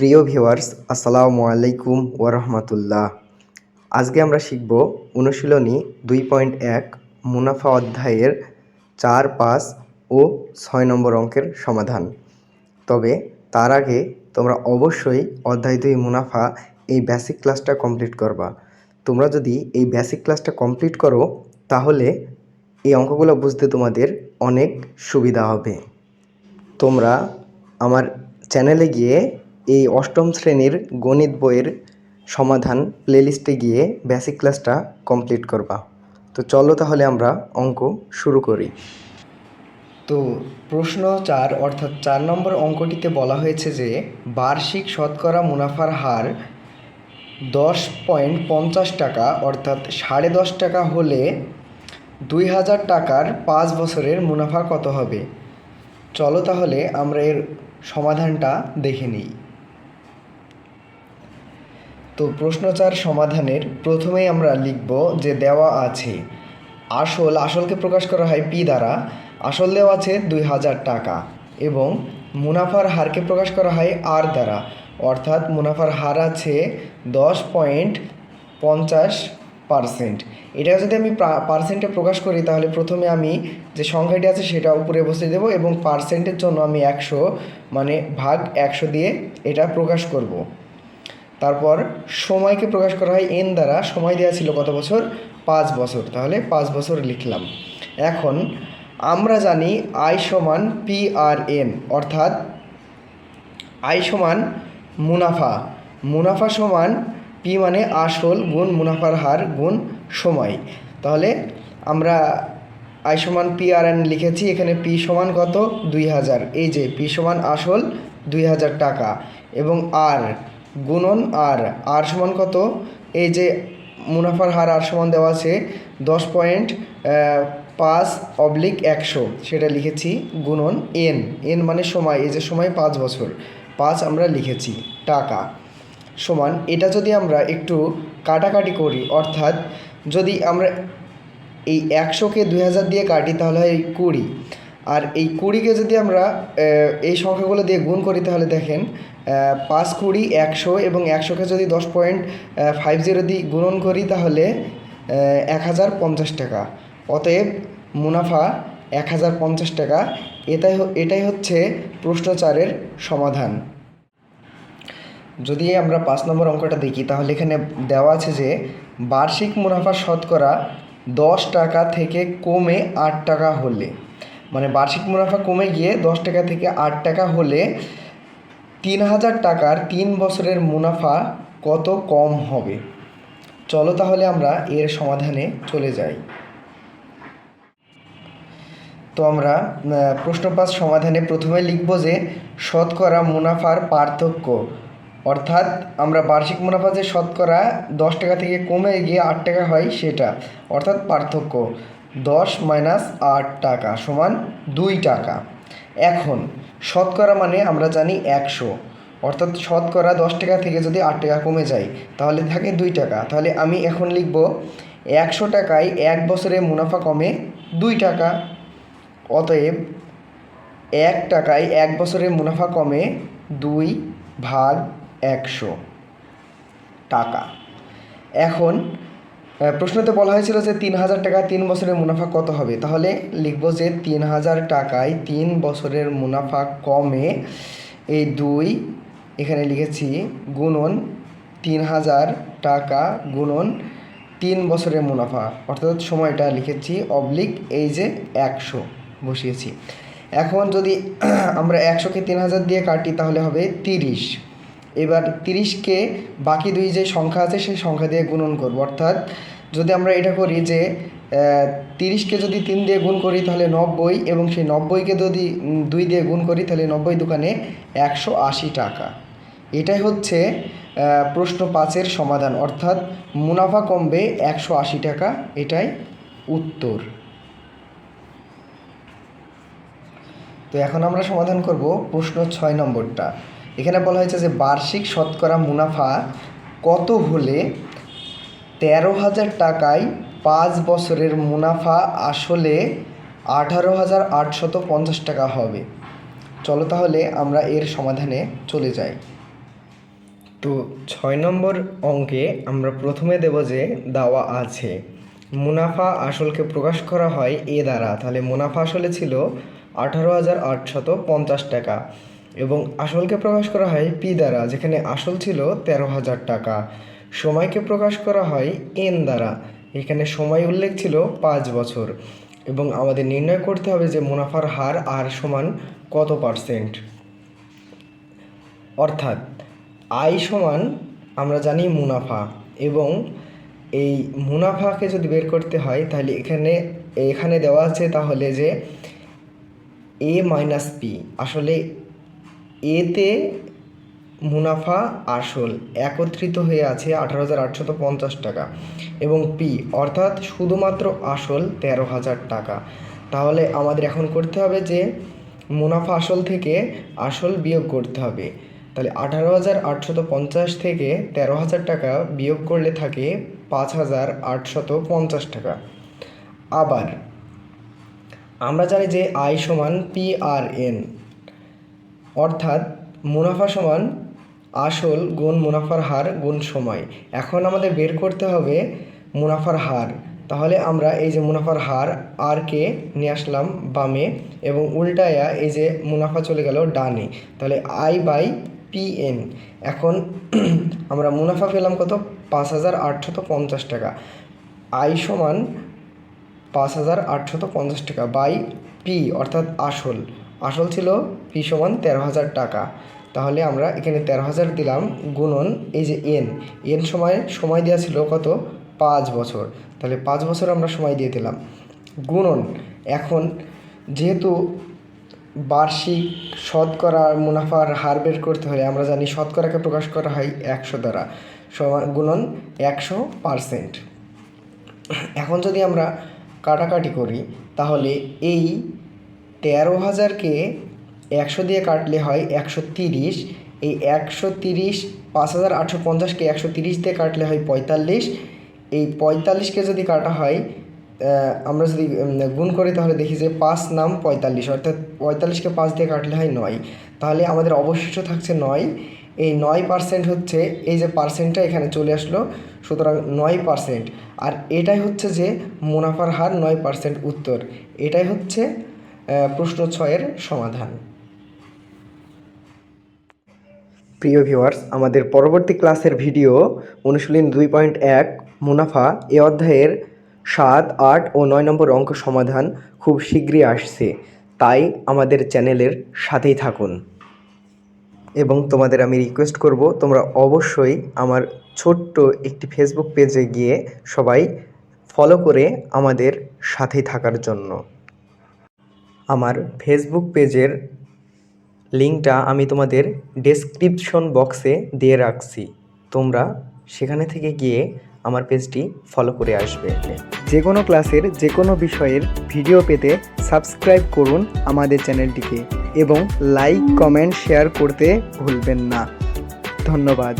প্রিয় ভিউয়ার্স, আসসালামু আলাইকুম ওরহমতুল্লাহ আজকে আমরা শিখব অনুশীলনী দুই পয়েন্ট এক, মুনাফা অধ্যায়ের চার, পাঁচ ও ছয় নম্বর অঙ্কের সমাধান। তবে তার আগে তোমরা অবশ্যই অধ্যায় দুই, মুনাফা এই বেসিক ক্লাসটা কমপ্লিট করবা। তোমরা যদি এই বেসিক ক্লাসটা কমপ্লিট করো, তাহলে এই অঙ্কগুলো বুঝতে তোমাদের অনেক সুবিধা হবে। তোমরা আমার চ্যানেলে গিয়ে এই অষ্টম শ্রেণির গণিত বইয়ের সমাধান প্লেলিস্টে গিয়ে বেসিক ক্লাসটা কমপ্লিট করবা। তো চলো তাহলে আমরা অঙ্ক শুরু করি। তো প্রশ্ন চার, অর্থাৎ চার নম্বর অঙ্কটিতে বলা হয়েছে যে, বার্ষিক শতকরা মুনাফার হার দশ পয়েন্ট পঞ্চাশ টাকা, অর্থাৎ সাড়ে দশ টাকা হলে দুই হাজার টাকার পাঁচ বছরের মুনাফা কত হবে? চলো তাহলে আমরা এর সমাধানটা দেখে নিই। তো প্রশ্নচার সমাধানের প্রথমেই আমরা লিখব যে দেওয়া আছে, আসল, আসলকে প্রকাশ করা হয় পি দ্বারা, আসল দেওয়া আছে দুই হাজার টাকা এবং মুনাফার হারকে প্রকাশ করা হয় আর দ্বারা, অর্থাৎ মুনাফার হার আছে দশ পয়েন্ট পঞ্চাশ পার্সেন্ট। এটা যদি আমি পার্সেন্টে প্রকাশ করি, তাহলে প্রথমে আমি যে সংখ্যাটি আছে সেটা উপরে বসিয়ে দেবো এবং পার্সেন্টের জন্য আমি একশো মানে ভাগ একশো দিয়ে এটা প্রকাশ করব। তারপর সময়কে প্রকাশ করা হয় এন দ্বারা। সময় দেওয়া ছিল কত বছর? পাঁচ বছর। তাহলে পাঁচ বছর লিখলাম। এখন আমরা জানি আই সমান পি আর এন, অর্থাৎ আই সমান মুনাফা। মুনাফা সমান পি মানে আসল গুণ মুনাফার হার গুণ সময়। তাহলে আমরা আই সমান পি আর এন লিখেছি, এখানে পি সমান কত? দুই হাজার। এই যে, পি সমান আসল দুই হাজার টাকা। এবং আর গুণন আর আর সমান কত? এই যে মুনাফার হার আর সমান দেওয়া আছে দশ পয়েন্ট পাঁচ অবলিক একশো। সেটা লিখেছি গুণন এন। এন মানে সময়। এই যে সময় পাঁচ বছর। পাঁচ আমরা লিখেছি টাকা। সমান, এটা যদি আমরা একটু কাটাকাটি করি, অর্থাৎ যদি আমরা এই একশোকে দুই হাজার দিয়ে কাটি, তাহলে হয় কুড়ি। আর এই কুড়িকে যদি আমরা এই সংখ্যাগুলো দিয়ে গুণ করি তাহলে দেখেন পাঁচ কুড়ি একশো এবং একশোকে যদি দশ পয়েন্ট ফাইভ জিরো দিয়ে গুণন করি তাহলে এক হাজার পঞ্চাশ টাকা। অতএব মুনাফা এক হাজার পঞ্চাশ টাকা। এটাই এটাই হচ্ছে প্রশ্নচারের সমাধান। যদি আমরা পাঁচ নম্বর অঙ্কটা দেখি, তাহলে এখানে দেওয়া আছে যে, বার্ষিক মুনাফা শতকরা দশ টাকা থেকে কমে আট টাকা হলে। মানে বার্ষিক মুনাফা কমে গিয়ে দশ টাকা থেকে আট টাকা হলে তিন হাজার টাকার তিন বছরের মুনাফা কত কম হবে? চলো তাহলে আমরা এর সমাধানে চলে যাই। তো আমরা প্রশ্ন পাঁচ সমাধানে প্রথমে লিখব যে শতকরা মুনাফার পার্থক্য। অর্থাৎ আমরা বার্ষিক মুনাফা যে শতকরা দশ টাকা থেকে কমে গিয়ে আট টাকা হয় সেটা। অর্থাৎ পার্থক্য। দশ মাইনাস আট টাকা সমান দুই টাকা। এখন, শতকরা মানে আমরা জানি একশো। অর্থাৎ শতকরা দশ টাকা থেকে যদি আট টাকা কমে যায়, তাহলে থাকে দুই টাকা। তাহলে আমি এখন লিখব, একশো টাকায় এক বছরে মুনাফা কমে দুই টাকা। অতএব, এক টাকায় এক বছরের মুনাফা কমে দুই ভাগ একশো টাকা। এখন প্রশ্নতে বলা হয়েছিল যে তিন হাজার টাকা তিন বছরের মুনাফা কত হবে? তাহলে লিখব যে তিন হাজার টাকায় তিন বছরের মুনাফা কমে এই দুই, এখানে লিখেছি, গুণন তিন হাজার টাকা গুণন তিন বছরের মুনাফা। অর্থাৎ সময়টা লিখেছি অবলিক এই যে একশো বসিয়েছি। এখন যদি আমরা একশোকে তিন হাজার দিয়ে কাটি তাহলে হবে তিরিশ। এবার তিরিশকে বাকি দুই যে সংখ্যা আছে সেই সংখ্যা দিয়ে গুণন করব। অর্থাৎ যদি আমরা এটা করি যে তিরিশকে যদি তিন দিয়ে গুণ করি তাহলে নব্বই এবং সেই নব্বইকে যদি দুই দিয়ে গুণ করি তাহলে নব্বই দোকানে একশো আশি টাকা। এটাই হচ্ছে প্রশ্ন পাঁচের সমাধান। অর্থাৎ মুনাফা কমবে একশো আশি টাকা, এটাই উত্তর। তো এখন আমরা সমাধান করব প্রশ্ন ছয় নম্বরটা। এখানে বলা হয়েছে যে বার্ষিক শতকরা মুনাফা কত হলে তেরো হাজার টাকায় পাঁচ বছরের মুনাফা আসলে আঠারো হাজার আটশত পঞ্চাশ টাকা হবে। চলো তাহলে আমরা এর সমাধানে চলে যাই। তো ছয় নম্বর অঙ্কে আমরা প্রথমে দেব যে দাওয়া আছে। মুনাফা আসলকে প্রকাশ করা হয় এ দ্বারা। তাহলে মুনাফা আসলে ছিল আঠারো হাজার আটশত পঞ্চাশ টাকা। এবং আসলকে প্রকাশ করা হয় পি দ্বারা, যেখানে আসল ছিল তেরো হাজার টাকা। সময়কে প্রকাশ করা হয় এন দ্বারা, এখানে সময় উল্লেখ ছিল পাঁচ বছর। এবং আমাদের নির্ণয় করতে হবে যে মুনাফার হার আর সমান কত পার্সেন্ট। অর্থাৎ আয় সমান আমরা জানি মুনাফা, এবং এই মুনাফাকে যদি বের করতে হয়, তাহলে এখানে এখানে দেওয়া আছে তাহলে যে এ মাইনাস পি আসলে এতে মুনাফা আসল একত্রিত হয়ে আছে আঠারো হাজার আটশত পঞ্চাশ টাকা এবং পি, অর্থাৎ শুধুমাত্র আসল তেরো হাজার টাকা। তাহলে আমাদের এখন করতে হবে যে মুনাফা আসল থেকে আসল বিয়োগ করতে হবে। তাহলে আঠারো হাজার আটশত পঞ্চাশ থেকে তেরো হাজার টাকা বিয়োগ করলে থাকে পাঁচ হাজার আটশত পঞ্চাশ টাকা। আবার আমরা জানি যে আয় সমান পি আর এন। অর্থাৎ মুনাফা সমান আসল গুণ মুনাফার হার গুণ সময়। এখন আমাদের বের করতে হবে মুনাফার হার। তাহলে আমরা এই যে মুনাফার হার, আর কে নিয়ে আসলাম বামে, এবং উল্টায়া এই যে মুনাফা চলে গেল ডানে। তাহলে আই বাই পি এন। এখন আমরা মুনাফা পেলাম কত? পাঁচ হাজার আটশত পঞ্চাশ টাকা। আই সমান পাঁচ হাজার আটশত পঞ্চাশ টাকা বাই পি, অর্থাৎ আসল। আসল ছিল পি সমান তেরো হাজার টাকা। তাহলে আমরা এখানে তেরো হাজার দিলাম গুণন এই যে এন এন সময় সময় দেওয়া ছিল কত? পাঁচ বছর। তাহলে পাঁচ বছর আমরা সময় দিয়ে দিলাম। গুণন, এখন যেহেতু বার্ষিক শতকরা মুনাফার হার বের করতে হলে আমরা জানি শতকরাকে প্রকাশ করা হয় একশো দ্বারা। গুণন একশো পারসেন্ট। এখন যদি আমরা কাটাকাটি করি, তাহলে এই তেরো হাজারকে একশো দিয়ে কাটলে হয় একশো তিরিশ। এই একশো তিরিশ, পাঁচ হাজার আটশো পঞ্চাশকে একশো তিরিশ দিয়ে কাটলে হয় পঁয়তাল্লিশ। এই পঁয়তাল্লিশকে যদি কাটা হয় আমরা যদি গুণ করি তাহলে দেখি যে পাঁচ নাম পঁয়তাল্লিশ, অর্থাৎ পঁয়তাল্লিশকে পাঁচ দিয়ে কাটলে হয় নয়। তাহলে আমাদের অবশিষ্ট থাকছে নয়। এই নয় পার্সেন্ট হচ্ছে, এই যে পার্সেন্টটা এখানে চলে আসলো, সুতরাং নয় পার্সেন্ট আর এটাই হচ্ছে যে মুনাফার হার, নয় পার্সেন্ট উত্তর। এটাই হচ্ছে প্রশ্ন ছয়ের সমাধান। প্রিয় ভিউয়ার্স, আমাদের পরবর্তী ক্লাসের ভিডিও অনুশীলন দুই পয়েন্ট এক, মুনাফা, এ অধ্যায়ের সাত, আট ও নয় নম্বর অঙ্ক সমাধান খুব শীঘ্রই আসছে। তাই আমাদের চ্যানেলের সাথেই থাকুন। এবং তোমাদের আমি রিকোয়েস্ট করব, তোমরা অবশ্যই আমার ছোট্ট একটি ফেসবুক পেজে গিয়ে সবাই ফলো করে আমাদের সাথেই থাকার জন্য। আমার ফেসবুক পেজের লিঙ্কটা আমি তোমাদের ডেসক্রিপশন বক্সে দিয়ে রাখছি। তোমরা সেখানে থেকে গিয়ে আমার পেজটি ফলো করে আসবে। যে কোনো ক্লাসের যে কোনো বিষয়ের ভিডিও পেতে সাবস্ক্রাইব করুন আমাদের চ্যানেলটিকে এবং লাইক কমেন্ট শেয়ার করতে ভুলবেন না। ধন্যবাদ।